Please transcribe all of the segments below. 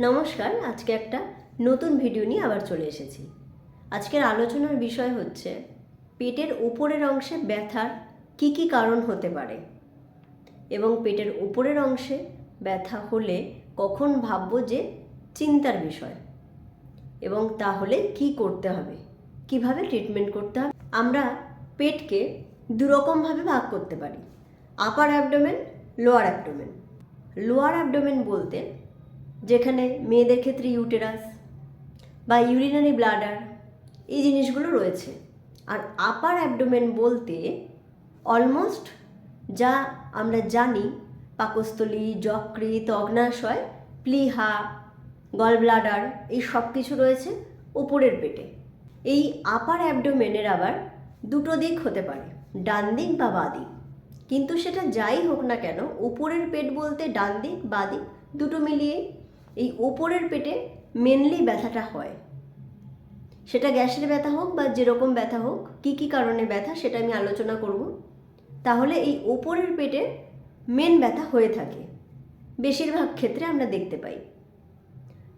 নমস্কার, আজকে একটা নতুন ভিডিও নিয়ে আবার চলে এসেছি। আজকের আলোচনার বিষয় হচ্ছে, পেটের উপরের অংশে ব্যথার কি কি কারণ হতে পারে? এবং পেটের উপরের অংশে ব্যথা হলে কখন ভাববো যে চিন্তার বিষয়? এবং তাহলে কি করতে হবে? কীভাবে ট্রিটমেন্ট করতে হবে? আমরা পেটকে দুরকমভাবে ভাগ করতে পারি। Upper abdomen lower abdomen lower abdomen বলতে যেখানে মেয়েদের ক্ষেত্রে ইউটেরাস বা ইউরিনারি ব্লাডার এই জিনিসগুলো রয়েছে। আর আপার অ্যাবডোমেন বলতে অলমোস্ট যা আমরা জানি, পাকস্থলী যকৃত অগ্নাশয়, প্লিহা গল ব্লাডার এই সব কিছু রয়েছে উপরের পেটে। এই আপার অ্যাবডোমেনের আবার দুটো দিক হতে পারে, ডান দিক বা বাঁ দিক। কিন্তু সেটা যাই হোক না কেন, উপরের পেট বলতে ডান দিক, বাঁ দিক দুটো মিলিয়ে এই ওপরের পেটে মেনলি ব্যথাটা হয়। সেটা গ্যাসের ব্যথা হোক বা যেরকম ব্যথা হোক, কি কি কারণে ব্যথা সেটা আমি আলোচনা করব। তাহলে এই ওপরের পেটে মেন ব্যথা হয়ে থাকে। বেশিরভাগ ক্ষেত্রে আমরা দেখতে পাই।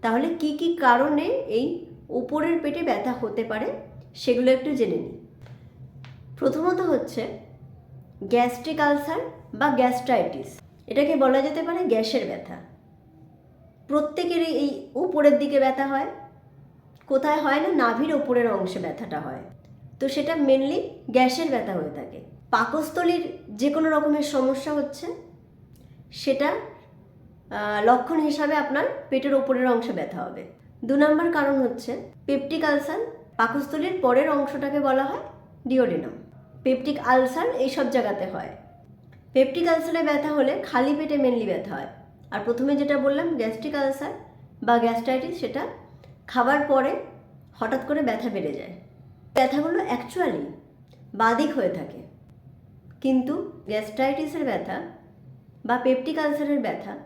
তাহলে কি কি কারণে এই ওপরের পেটে ব্যথা হতে পারে সেগুলো একটু জেনে নিই। প্রথমত হচ্ছে গ্যাস্ট্রিক আলসার বা গ্যাস্ট্রাইটিস। এটাকে বলা যেতে পারে গ্যাসের ব্যথা। প্রত্যেকেরই এই উপরের দিকে ব্যথা হয়। কোথায় হয় না? নাভির ওপরের অংশে ব্যথাটা হয়। তো সেটা মেনলি গ্যাসের ব্যথা হয়ে থাকে। পাকস্থলীর যে কোনো রকমের সমস্যা হচ্ছে, সেটা লক্ষণ হিসাবে আপনার পেটের ওপরের অংশে ব্যথা হবে। দু নম্বর কারণ হচ্ছে পেপটিক আলসার, পাকস্থলীর পরের অংশটাকে বলা হয় ডিওডিনাম। পেপটিক আলসার এইসব জায়গাতে হয়। পেপটিক আলসারে ব্যথা হলে খালি পেটে মেনলি ব্যথা হয়। আর প্রথমে যেটা বললাম গ্যাস্ট্রিক আলসার বা গ্যাস্ট্রাইটিস সেটা খাবার পরে হঠাৎ করে ব্যথা বেড়ে যায়। ব্যথাগুলো অ্যাকচুয়ালি বাদিক হয়ে থাকে। কিন্তু গ্যাস্ট্রাইটিসের ব্যথা বা পেপটিক আলসারের ব্যথা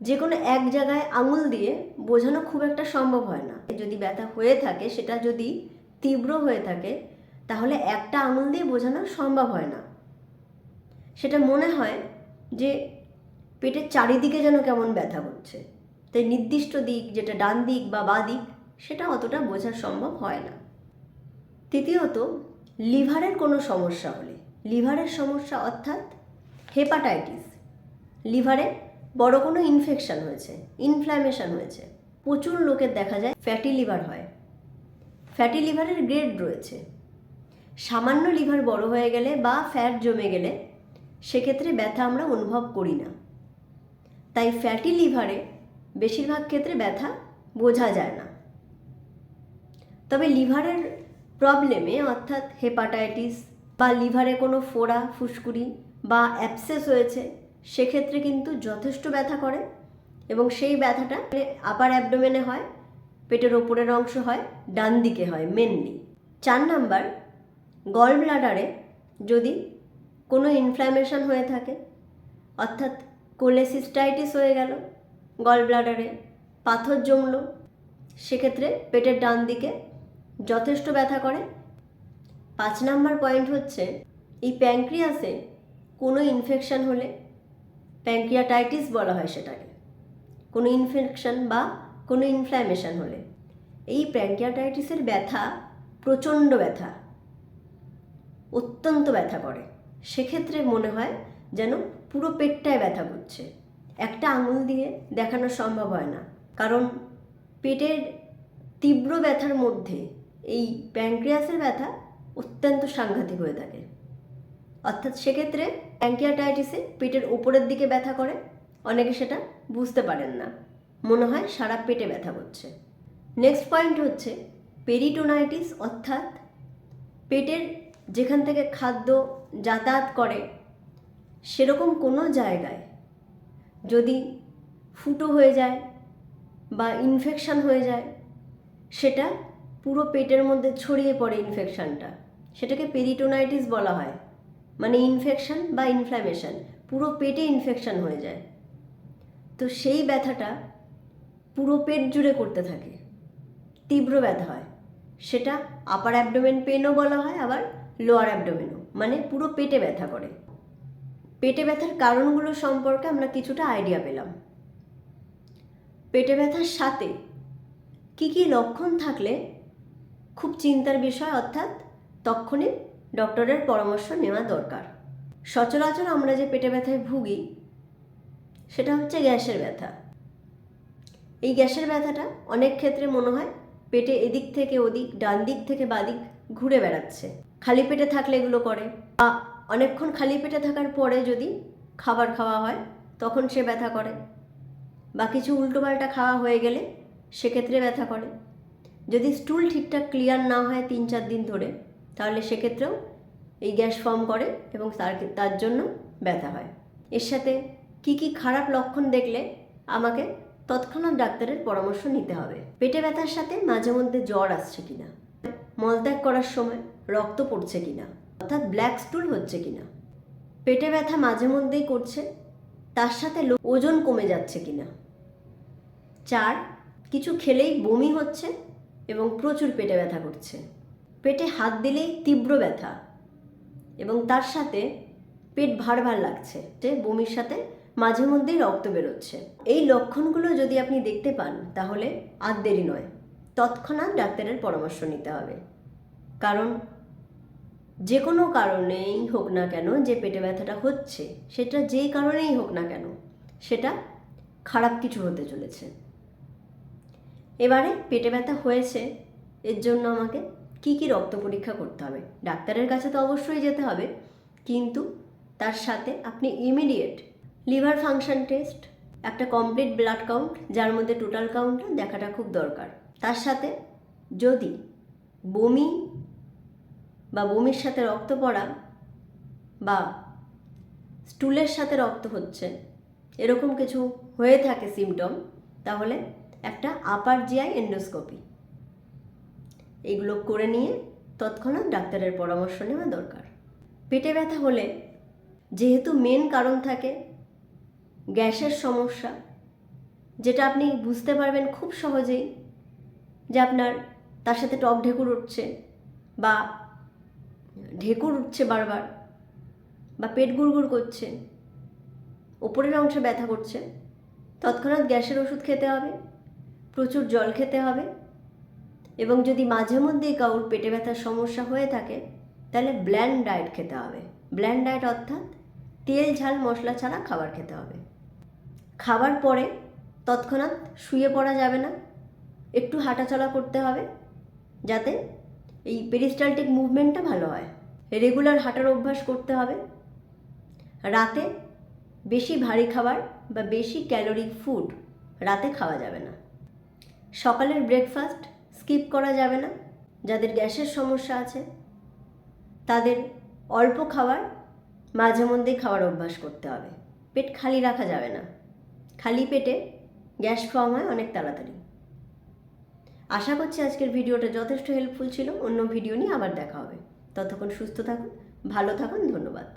যে কোনো এক জায়গায় আঙুল দিয়ে বোঝানো খুব একটা সম্ভব হয় না। যদি ব্যথা হয়ে থাকে, সেটা যদি তীব্র হয়ে থাকে, তাহলে একটা আঙুল দিয়ে বোঝানো সম্ভব হয় না। সেটা মনে হয় যে পেটের চারিদিকে যেন কেমন ব্যথা করছে। তাই নির্দিষ্ট দিক যেটা ডান দিক বা বাঁ দিক, সেটা অতটা বোঝা সম্ভব হয় না। তৃতীয়ত, লিভারের কোনো সমস্যা হলে, লিভারের সমস্যা অর্থাৎ হেপাটাইটিস, লিভারে বড় কোনো ইনফেকশন হয়েছে ইনফ্ল্যামেশন হয়েছে, প্রচুর লোকের দেখা যায় ফ্যাটি লিভার হয়। ফ্যাটি লিভারের গ্রেড রয়েছে। সামান্য লিভার বড় হয়ে গেলে বা ফ্যাট জমে গেলে, সেক্ষেত্রে ব্যথা আমরা অনুভব করি না। তাই ফ্যাটি লিভারে বেশিরভাগ ক্ষেত্রে ব্যথা বোঝা যায় না। তবে লিভারের প্রবলেমে, অর্থাৎ হেপাটাইটিস বা লিভারে কোনো ফোড়া, ফুসকুড়ি বা অ্যাপসেস হয়েছে, সেক্ষেত্রে কিন্তু যথেষ্ট ব্যথা করে এবং সেই ব্যথাটা আপার অ্যাবডোমেনে হয়, পেটের ওপরের অংশ হয়, ডান দিকে হয় মেনলি চার নাম্বার গল ব্লাডারে যদি কোনো ইনফ্ল্যামেশন হয়ে থাকে, অর্থাৎ কোলেসিস্টাইটিস হয়ে গেল গল ব্লাডারে পাথর জমলো। সেক্ষেত্রে পেটের ডান দিকে যথেষ্ট ব্যথা করে। পাঁচ নাম্বার পয়েন্ট হচ্ছে, এই প্যাঙ্ক্রিয়াসে কোনো ইনফেকশান হলে প্যাঙ্ক্রিয়াটাইটিস বলা হয় সেটাকে। কোনো ইনফেকশন বা কোনো ইনফ্ল্যামেশন হলে। এই প্যাঙ্ক্রিয়াটাইটিসের ব্যথা প্রচণ্ড ব্যথা, অত্যন্ত ব্যথা করে। সেক্ষেত্রে মনে হয় যেন পুরো পেটটায় ব্যথা করছে। একটা আঙুল দিয়ে দেখানো সম্ভব হয় না। কারণ পেটের তীব্র ব্যথার মধ্যে এই প্যাঙ্ক্রিয়াসের ব্যথা অত্যন্ত সাংঘাতিক হয়ে থাকে। অর্থাৎ সেক্ষেত্রে প্যাঙ্কিয়াটাইটিসে পেটের ওপরের দিকে ব্যথা করে, অনেকে সেটা বুঝতে পারেন না। মনে হয় সারা পেটে ব্যথা করছে। নেক্সট পয়েন্ট হচ্ছে পেরিটোনাইটিস, অর্থাৎ পেটের যেখান থেকে খাদ্য যাতায়াত করে সেরকম কোনো জায়গায় যদি ফুটো হয়ে যায় বা ইনফেকশান হয়ে যায়, সেটা পুরো পেটের মধ্যে ছড়িয়ে পড়ে ইনফেকশানটা সেটাকে পেরিটোনাইটিস বলা হয়। মানে ইনফেকশান বা ইনফ্ল্যামেশন পুরো পেটে ইনফেকশান হয়ে যায়। তো সেই ব্যথাটা পুরো পেট জুড়ে করতে থাকে। তীব্র ব্যথা হয়। সেটা আপার অ্যাবডোমেন পেনও বলা হয়, আবার লোয়ার অ্যাবডোমেনও মানে পুরো পেটে ব্যথা করে। পেটে ব্যথার কারণগুলো সম্পর্কে আমরা কিছুটা আইডিয়া পেলাম। পেটে ব্যথার সাথে কি কি লক্ষণ থাকলে খুব চিন্তার বিষয় অর্থাৎ তক্ষণে ডক্টরের পরামর্শ নেওয়া দরকার। সচরাচর আমরা যে পেটে ব্যথায় ভুগি, সেটা হচ্ছে গ্যাসের ব্যথা। এই গ্যাসের ব্যথাটা অনেক ক্ষেত্রে মনে হয় পেটে এদিক থেকে ওদিক ডান দিক থেকে বাদিক ঘুরে বেড়াচ্ছে। খালি পেটে থাকলে এগুলো করে। বা অনেকক্ষণ খালি পেটে থাকার পরে যদি খাবার খাওয়া হয়, তখন সে ব্যথা করে। বা কিছু উল্টোপাল্টা খাওয়া হয়ে গেলে, সেক্ষেত্রে ব্যথা করে। যদি স্টুল ঠিকঠাক ক্লিয়ার না হয় তিন চার দিন ধরে, তাহলে সেক্ষেত্রেও এই গ্যাস ফর্ম করে এবং তার তার জন্য ব্যথা হয়। এর সাথে কি কি খারাপ লক্ষণ দেখলে আমাকে তৎক্ষণাৎ ডাক্তারের পরামর্শ নিতে হবে। পেটে ব্যথার সাথে মাঝে মধ্যে জ্বর আসছে কিনা? মলত্যাগ করার সময় রক্ত পড়ছে কিনা? অর্থাৎ ব্ল্যাক স্টুল হচ্ছে কিনা। পেটে ব্যথা মাঝে মধ্যেই করছে, তার সাথে ওজন কমে যাচ্ছে কিনা। চার, কিছু খেলেই বমি হচ্ছে এবং প্রচুর পেটে ব্যথা করছে। পেটে হাত দিলেই তীব্র ব্যথা এবং তার সাথে পেট ভার ভার লাগছে, যে বমির সাথে মাঝে মধ্যেই রক্ত বেরোচ্ছে। এই লক্ষণগুলো যদি আপনি দেখতে পান, তাহলে আর দেরি নয়। তৎক্ষণাৎ ডাক্তারের পরামর্শ নিতে হবে। কারণ যে কোনো কারণেই হোক না কেন যে পেটে ব্যথাটা হচ্ছে, সেটা যেই কারণেই হোক না কেন, সেটা খারাপ কিছু হতে চলেছে। এবারে পেটে ব্যথা হয়েছে, এর জন্য আমাকে কি কি রক্ত পরীক্ষা করতে হবে? ডাক্তারের কাছে তো অবশ্যই যেতে হবে, কিন্তু তার সাথে আপনি ইমিডিয়েট লিভার ফাংশন টেস্ট একটা কমপ্লিট ব্লাড কাউন্ট যার মধ্যে টোটাল কাউন্টটা দেখাটা খুব দরকার। তার সাথে যদি বমি বা বমির সাথে রক্ত পড়া বা স্টুলের সাথে রক্ত হচ্ছে, এরকম কিছু হয়ে থাকে সিমটম তাহলে একটা আপার জিআই এন্ডোস্কোপি এগুলো করে নিয়ে তৎক্ষণাৎ ডাক্তারের পরামর্শ নেওয়া দরকার। পেটে ব্যথা হলে যেহেতু মেন কারণ থাকে গ্যাসের সমস্যা, যেটা আপনি বুঝতে পারবেন খুব সহজেই যে আপনার তার সাথে টক ঢেকুর উঠছে বা ঢেকুর উঠছে বারবার বা পেট গুড়গুড় করছে, ওপরের অংশে ব্যথা করছে, তৎক্ষণাৎ গ্যাসের ওষুধ খেতে হবে, প্রচুর জল খেতে হবে এবং যদি মাঝে মধ্যেই কাউর পেটে ব্যথার সমস্যা হয়ে থাকে, তাহলে ব্ল্যান্ড ডায়েট খেতে হবে। ব্ল্যান্ড ডায়েট অর্থাৎ তেল, ঝাল, মশলা ছাড়া খাবার খেতে হবে। খাবার পরে তৎক্ষণাৎ শুয়ে পড়া যাবে না, একটু হাঁটাচলা করতে হবে যাতে এই পেরিস্টালটিক মুভমেন্টটা ভালো হয়। রেগুলার হাঁটার অভ্যাস করতে হবে। রাতে বেশি ভারী খাবার বা বেশি ক্যালোরিক ফুড রাতে খাওয়া যাবে না। সকালের ব্রেকফাস্ট স্কিপ করা যাবে না। যাদের গ্যাসের সমস্যা আছে, তাদের অল্প খাবার মাঝে মধ্যেই খাওয়ার অভ্যাস করতে হবে। পেট খালি রাখা যাবে না। খালি পেটে গ্যাস ফর্ম হয় অনেক তাড়াতাড়ি। আশা করছি আজকের ভিডিওটা যথেষ্ট হেল্পফুল ছিল। অন্য ভিডিও নিয়ে আবার দেখা হবে। ততক্ষণ সুস্থ থাকুন, ভালো থাকুন, ধন্যবাদ।